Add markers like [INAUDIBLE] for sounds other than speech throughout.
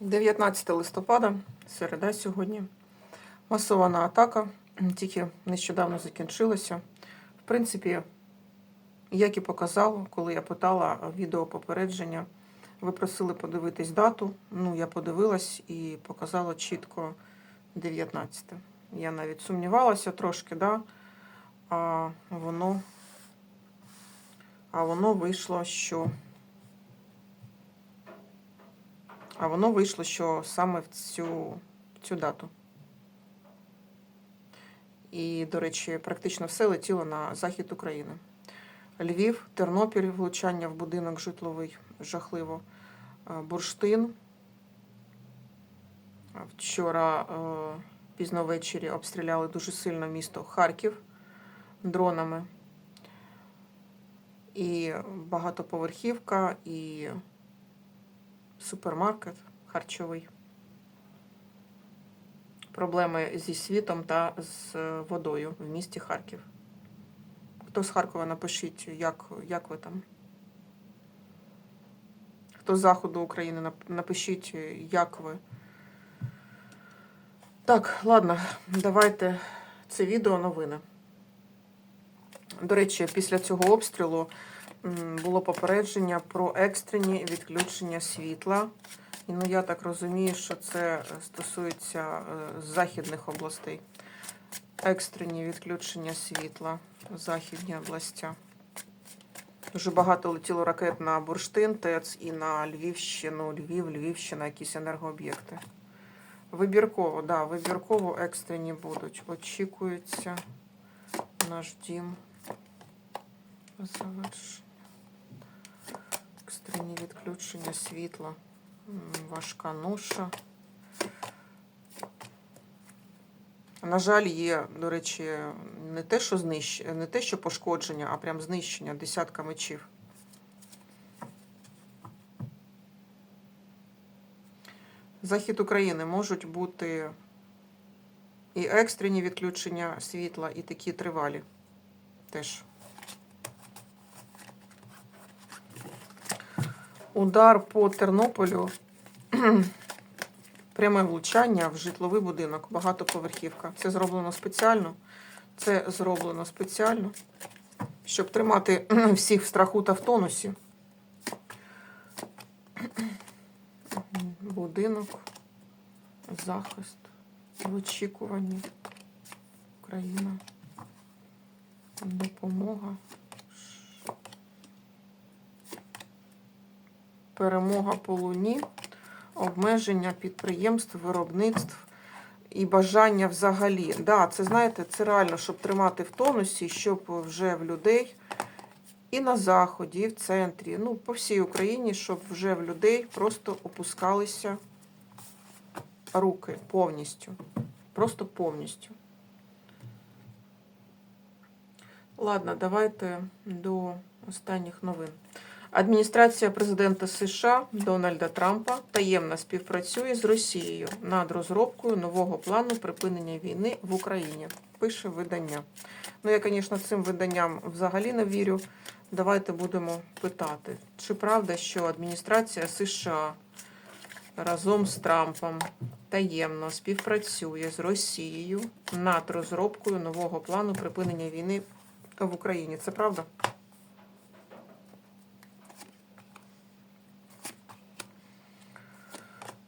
19 листопада, середа сьогодні. Масована атака, тільки нещодавно закінчилася. В принципі, як і показало, коли я питала відео попередження, ви просили подивитись дату. Ну, я подивилась і показала чітко 19. Я навіть сумнівалася трошки, да? а воно, а воно вийшло, що. А воно вийшло, що саме в цю, цю дату. І, до речі, практично все летіло на захід України. Львів, Тернопіль, влучання в будинок житловий жахливо. Е, Бурштин. Вчора е, пізно ввечері обстріляли дуже сильно місто Харків дронами. І багатоповерхівка, і супермаркет харчовий. Проблеми зі світом та з водою в місті Харків. Хто з Харкова напишіть, як, як ви там? Хто з заходу України напишіть, як ви. Так, ладно, давайте це відео новини. До речі, після цього обстрілу було попередження про екстрені відключення світла. І ну я так розумію, що це е, стосується е, західних областей. Екстрені відключення світла західні областя. Дуже багато летіло ракет на Бурштин, ТЕЦ і на Львівщину, Львів, Львівщина, якісь енергооб'єкти. Вибірково, да, вибірково екстрені будуть. Очікується наш дім. Завершення. Екстрені відключення світла. Важка ноша. На жаль, є, до речі, не те, що знищ... не те, що пошкодження, а прям знищення десятка мечів. Захід України можуть бути і екстрені відключення світла, і такі тривалі теж. Удар по Тернополю. [CLEARS THROAT] Пряме влучання в житловий будинок, багатоповерхівка. Це зроблено спеціально. Це зроблено спеціально, щоб тримати [CLEARS THROAT] всіх в страху та в тонусі. Будинок, захист, в очікуванні. Україна, допомога. Перемога по луні, обмеження підприємств, виробництв і бажання взагалі. Да, це знаєте, це реально, щоб тримати в тонусі, щоб вже в людей і на заході, і в центрі, ну, по всій Україні, щоб вже в людей просто опускалися руки повністю. Просто повністю. Ладно, давайте до останніх новин. Адміністрація президента США Дональда Трампа таємно співпрацює з Росією над розробкою нового плану припинення війни в Україні. Пише видання. Ну, я, звісно, цим виданням взагалі не вірю. Давайте будемо питати, чи правда, що адміністрація США разом з Трампом таємно співпрацює з Росією над розробкою нового плану припинення війни в Україні. Це правда?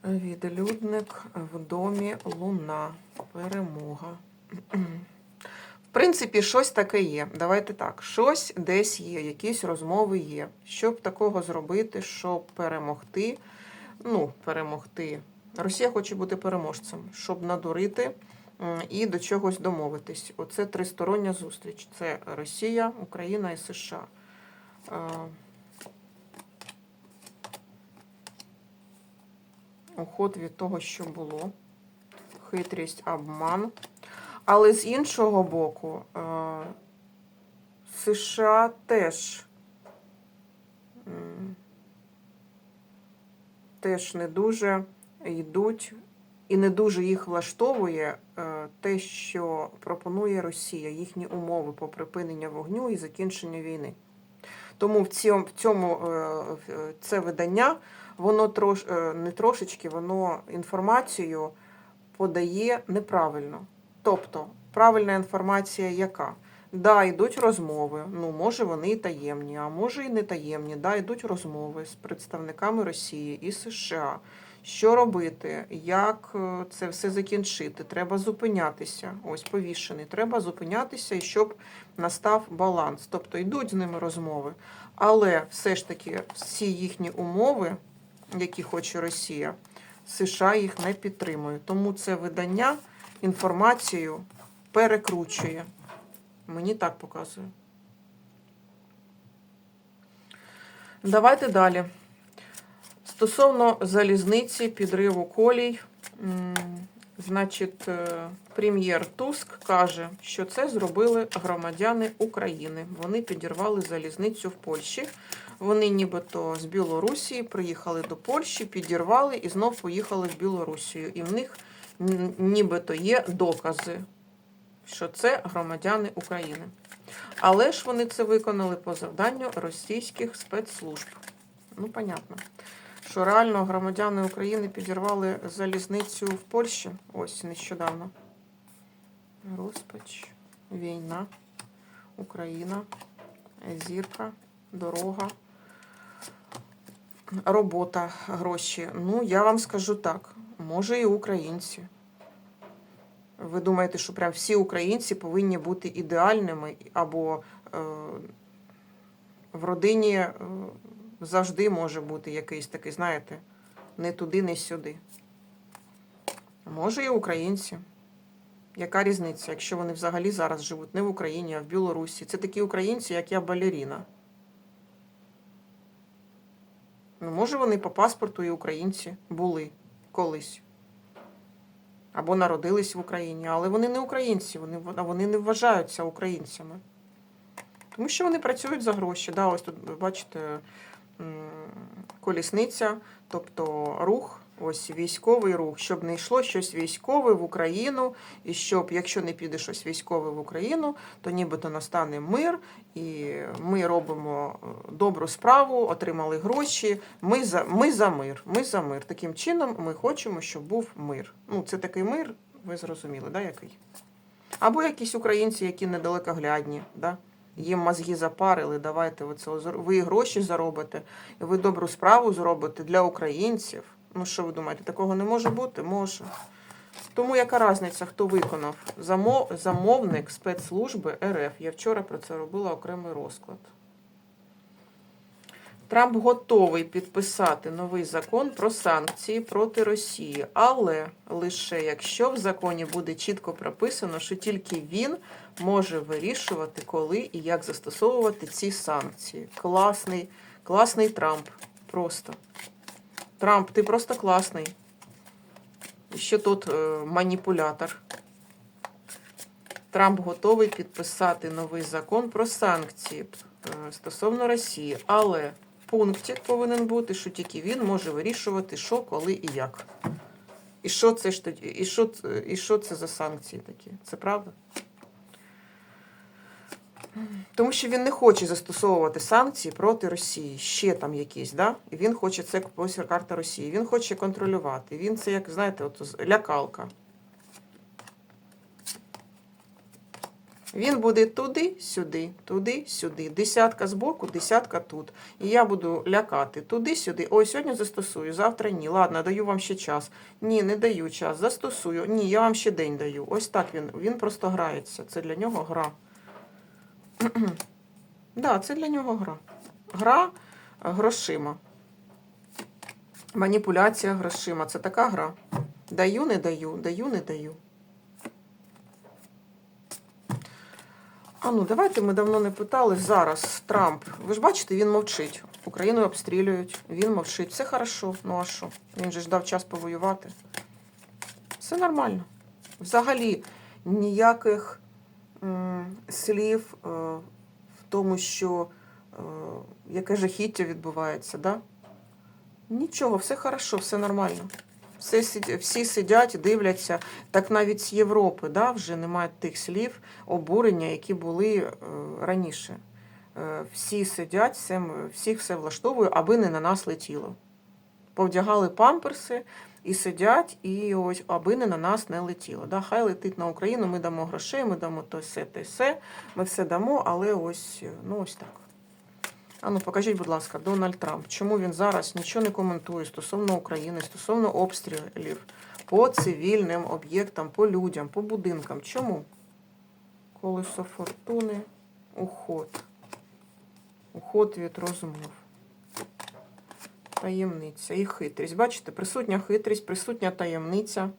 Відлюдник в домі Луна. Перемога. В принципі, щось таке є. Давайте так. Щось десь є, якісь розмови є. Щоб такого зробити, щоб перемогти. Ну, перемогти. Росія хоче бути переможцем, щоб надурити і до чогось домовитись. Оце тристороння зустріч. Це Росія, Україна і США. Уход від того, що було, хитрість, обман. Але з іншого боку, е, США теж, теж не дуже йдуть і не дуже їх влаштовує е, те, що пропонує Росія, їхні умови по припиненню вогню і закінченню війни. Тому в цьому, в цьому е, це видання воно трош, е, не трошечки, воно інформацію подає неправильно. Тобто, правильна інформація яка? Да, йдуть розмови. Ну, може, вони і таємні, а може і не таємні. Да, йдуть розмови з представниками Росії і США. Що робити, як е, це все закінчити? Треба зупинятися. Ось повішений. Треба зупинятися, і щоб настав баланс. Тобто йдуть з ними розмови. Але все ж таки всі їхні умови, які хоче Росія, США їх не підтримує. Тому це видання інформацію перекручує. Мені так показує. Давайте далі. Стосовно залізниці, підриву колій, значить, е, прем'єр Туск каже, що це зробили громадяни України. Вони підірвали залізницю в Польщі. Вони нібито з Білорусі приїхали до Польщі, підірвали і знов поїхали в Білорусію. І в них нібито є докази, що це громадяни України. Але ж вони це виконали по завданню російських спецслужб. Ну, понятно. Що реально громадяни України підірвали залізницю в Польщі. Ось нещодавно. Розпач, війна, Україна, зірка, дорога, робота, гроші. Ну, я вам скажу так, може і українці. Ви думаєте, що прям всі українці повинні бути ідеальними або е, в родині е, завжди може бути якийсь такий, знаєте, не туди, не сюди. Може і українці. Яка різниця, якщо вони взагалі зараз живуть не в Україні, а в Білорусі? Це такі українці, як я балеріна. Ну, може, вони по паспорту і українці були колись. Або народились в Україні, але вони не українці, вони, вони не вважаються українцями. Тому що вони працюють за гроші. Да, ось тут, бачите, колісниця, тобто рух, ось військовий рух, щоб не йшло щось військове в Україну, і щоб, якщо не піде щось військове в Україну, то нібито настане мир, і ми робимо е, добру справу, отримали гроші. Ми за, ми за мир. Ми за мир. Таким чином ми хочемо, щоб був мир. Ну, це такий мир, ви зрозуміли, да, який? Або якісь українці, які недалекоглядні, да? їм мозги запарили, давайте оце, озор- ви гроші заробите, ви добру справу зробите для українців. Ну що ви думаєте, такого не може бути? Може. Тому яка різниця, хто виконав? Замов... Замовник спецслужби РФ. Я вчора про це робила окремий розклад. Трамп готовий підписати новий закон про санкції проти Росії, але лише якщо в законі буде чітко прописано, що тільки він може вирішувати, коли і як застосовувати ці санкції. Класний, класний Трамп. Просто. Трамп, ти просто класний. Ще тут е, маніпулятор. Трамп готовий підписати новий закон про санкції е, стосовно Росії, але пунктик повинен бути, що тільки він може вирішувати, що, коли і як. І що це ж тоді? І що, і що це за санкції такі? Це правда? Тому що він не хоче застосовувати санкції проти Росії. Ще там якісь, да? І він хоче це карта Росії. Він хоче контролювати. Він це, як знаєте, от лякалка. Він буде туди, сюди, туди, сюди. Десятка збоку, десятка тут. І я буду лякати туди, сюди. Ой, сьогодні застосую, завтра ні. Ладно, даю вам ще час. Ні, не даю час. Застосую. Ні, я вам ще день даю. Ось так він. Він просто грається. Це для нього гра. [CLEARS THROAT] да, це для нього гра. Гра е, грошима. Маніпуляція грошима. Це така гра. Даю, не даю, даю, не даю. А ну, давайте ми давно не питали. Зараз Трамп. Ви ж бачите, він мовчить. Україну обстрілюють, він мовчить. Все хорошо. Ну а що? Він же ж дав час повоювати. Все нормально. Взагалі ніяких слів е, в тому, що е, яке жахіття відбувається, да? Нічого, все хорошо, все нормально. Все, всі сидять, дивляться. Так навіть з Європи да, вже немає тих слів обурення, які були е, раніше. Всі сидять, все, всіх все влаштовує, аби не на нас летіло. повдягали памперси і сидять, і ось аби не на нас не летіло. Да? Хай летить на Україну, ми дамо грошей, ми дамо то все, те все, ми все дамо, але ось, ну, ось так. А ну покажіть, будь ласка, Дональд Трамп, чому він зараз нічого не коментує стосовно України, стосовно обстрілів по цивільним об'єктам, по людям, по будинкам. Чому? Колесо фортуни, уход. Уход від розмов. Таємниця і хитрість. Бачите, присутня хитрість, присутня таємниця,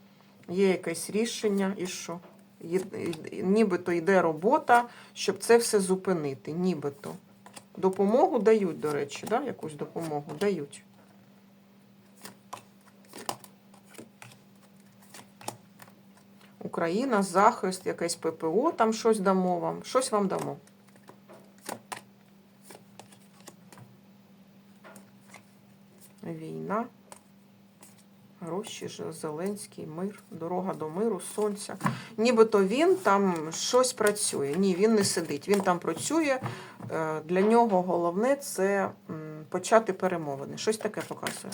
є якесь рішення і що? Нібито йде робота, щоб це все зупинити. Нібито. Допомогу дають, до речі, да? якусь допомогу дають. Україна, захист, якесь ППО, там щось дамо вам, щось вам дамо. Війна. Гроші, Зеленський, мир, дорога до миру, сонця. Нібито він там щось працює. Ні, він не сидить. Він там працює. Е, Для нього головне це почати перемовини. Щось таке показує.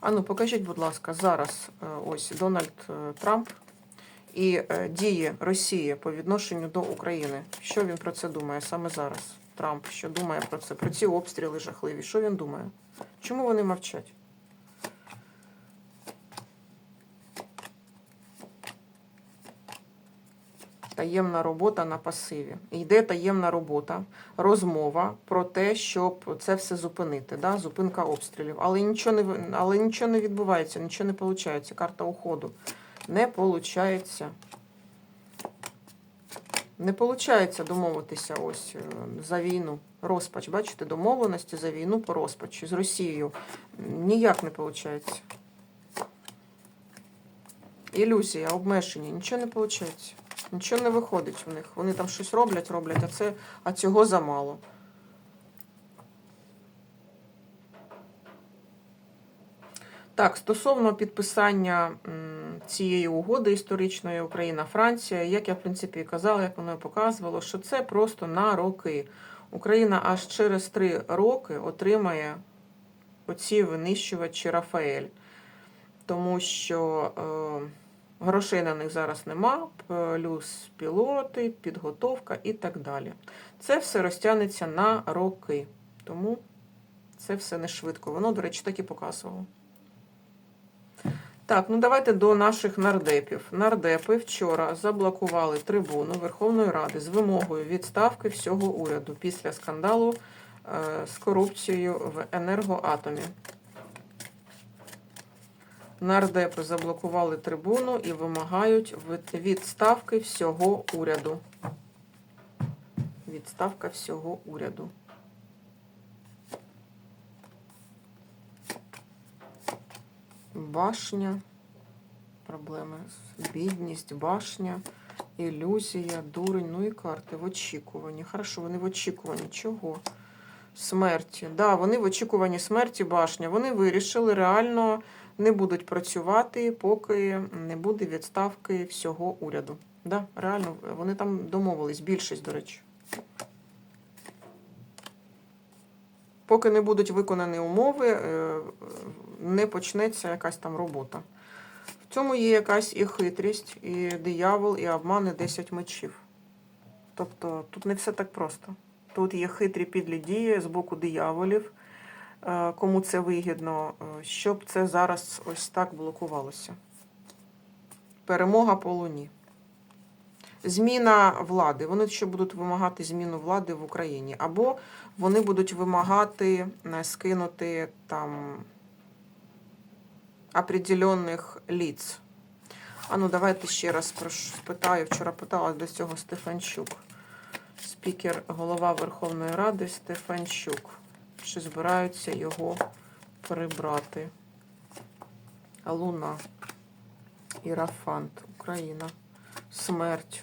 Ану, покажіть, будь ласка, зараз е, ось Дональд е, Трамп і дії Росії по відношенню до України. Що він про це думає саме зараз? Трамп, що думає про це? Про ці обстріли жахливі. Що він думає? Чому вони мовчать? Таємна робота на пасиві. Йде таємна робота, розмова про те, щоб це все зупинити. Да? Зупинка обстрілів. Але нічого не але нічого не відбувається, нічого не виходить. Карта уходу. Не виходить. Не виходить домовитися ось е, за війну. Розпач. Бачите, домовленості за війну по розпачі з Росією. Ніяк не виходить. Ілюзія, обмеження, нічого не виходить. Нічого не виходить в них. Вони там щось роблять, роблять, а це а цього замало. Так, стосовно підписання цієї угоди історичної Україна-Франція, як я в принципі казала, як воно і показувало, що це просто на роки. Україна аж через три роки отримає оці винищувачі Рафаель, тому що е, грошей на них зараз нема, плюс пілоти, підготовка і так далі. Це все розтягнеться на роки. Тому це все не швидко. Воно, до речі, так і показувало. Так, ну давайте до наших нардепів. Нардепи вчора заблокували трибуну Верховної Ради з вимогою відставки всього уряду після скандалу е, з корупцією в енергоатомі. Нардепи заблокували трибуну і вимагають відставки всього уряду. Відставка всього уряду. Башня. Проблеми. Бідність, башня, ілюзія, дурень, ну і карти в очікуванні. Хорошо, вони в очікуванні. Чого? Смерті. Да, вони в очікуванні смерті башня. Вони вирішили реально не будуть працювати, поки не буде відставки всього уряду. Да, реально, вони там домовились, більшість, до речі. Поки не будуть виконані умови, е, не почнеться якась там робота. В цьому є якась і хитрість, і диявол, і обман, і 10 мечів. Тобто тут не все так просто. Тут є хитрі підлі дії з боку дияволів, е, кому це вигідно, е, щоб це зараз ось так блокувалося. Перемога по луні. Зміна влади. Вони ще будуть вимагати зміну влади в Україні. Або вони будуть вимагати е, скинути там определенних ліц. А ну давайте ще раз спитаю. Вчора питала до цього Стефанчук. Спікер, голова Верховної Ради Стефанчук. Чи збираються його прибрати? Луна. Ірафант. Україна. Смерть.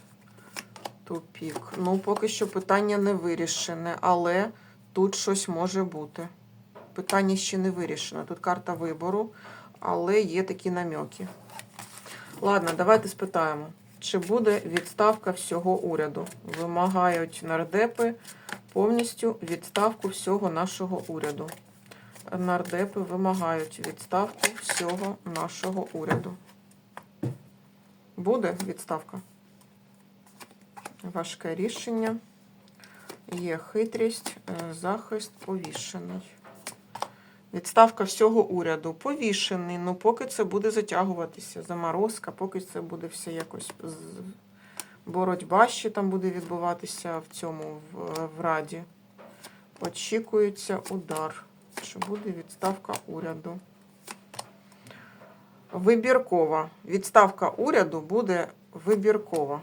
Тупік. Ну, поки що питання не вирішене, але тут щось може бути. Питання ще не вирішено. Тут карта вибору, але є такі намеки. Ладно, давайте спитаємо, чи буде відставка всього уряду. Вимагають нардепи повністю відставку всього нашого уряду. нардепи вимагають відставку всього нашого уряду. Буде відставка? Важке рішення. Є хитрість, е, захист повішений. Відставка всього уряду. Повішений. Ну, поки це буде затягуватися. Заморозка, поки це буде все якось. Боротьба ще там буде відбуватися в цьому в, в Раді. Очікується удар. Що буде відставка уряду. Вибіркова. Відставка уряду буде вибіркова.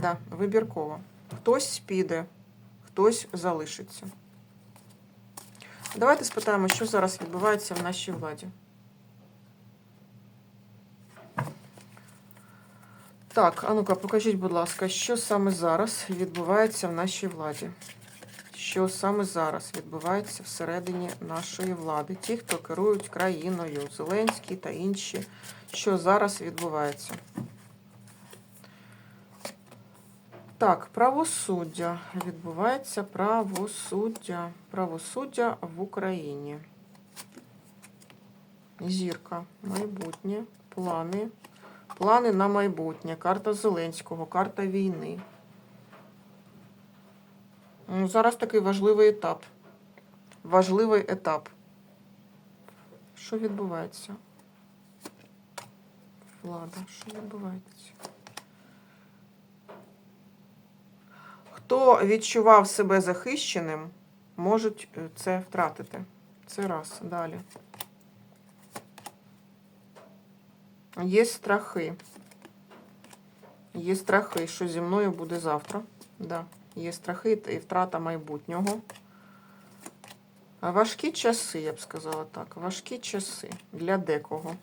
Да, вибіркова. Хтось піде, хтось залишиться. Давайте спитаємо, що зараз відбувається в нашій владі. Так, а ну-ка, покажіть, будь ласка, що саме зараз відбувається в нашій владі? Що саме зараз відбувається всередині нашої влади? Ті, хто керують країною, Зеленський та інші, що зараз відбувається? Так, правосуддя. Відбувається правосуддя. Правосуддя в Україні. Зірка. Майбутнє. Плани. Плани на майбутнє. Карта Зеленського, карта війни. Ну, зараз такий важливий етап. Важливий етап. Що відбувається? Влада, що відбувається? Хто відчував себе захищеним, можуть е, це втратити. Це раз. Далі. Є страхи. Є страхи, що зі мною буде завтра. Да. Є страхи і втрата майбутнього. Важкі часи, я б сказала так. Важкі часи для декого.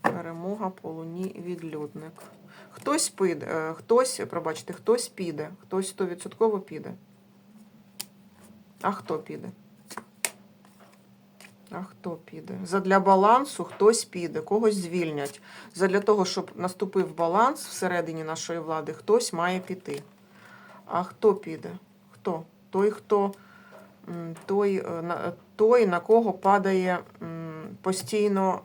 Перемога по луні відлюдник. Хтось піде, е, хтось, пробачте, хтось піде, хтось стовідсотково піде. А хто піде? А хто піде? Задля балансу хтось піде, когось звільнять. Задля того, щоб наступив баланс всередині нашої влади, хтось має піти. А хто піде? Хто? Той, хто той, е, той на кого падає постійно.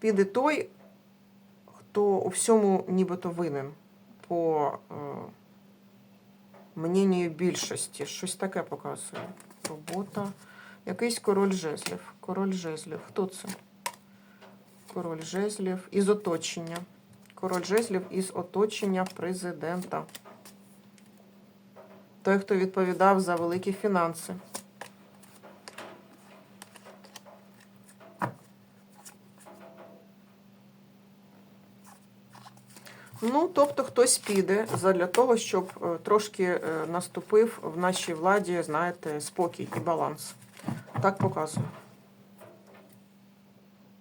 Піде той, хто у всьому нібито винен. По е, мненню більшості. Щось таке показує. Робота. Якийсь король жезлів. Король жезлів. Хто це? Король жезлів із оточення. Король жезлів із оточення президента. Той, хто відповідав за великі фінанси. Ну, тобто хтось піде задля того, щоб е, трошки е, наступив в нашій владі, знаєте, спокій і баланс. Так показую.